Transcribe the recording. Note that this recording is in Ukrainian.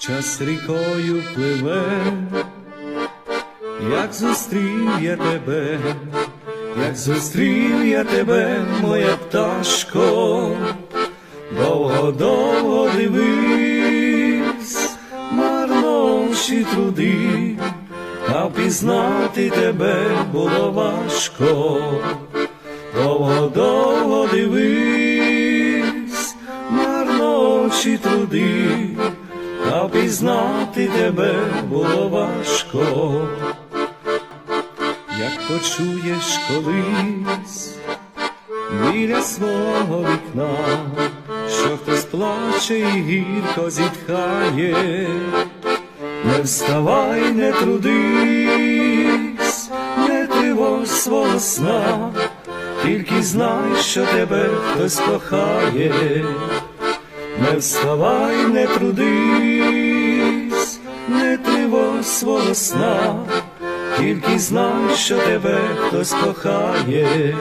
час рікою пливе, як зустрів я тебе, як зустрів я тебе, моя пташко, довго, довго дивись, марно всі труди, а впізнати тебе було важко, довго, довго дивись, марно всі труди, а впізнати тебе було важко. Як почуєш колись біля свого вікна, що хтось плаче і гірко зітхає, не вставай, не трудись, не тривож свого сна, тільки знай, що тебе хтось кохає, не вставай, не трудись, свого сна. Тільки знай, що тебе хтось кохає,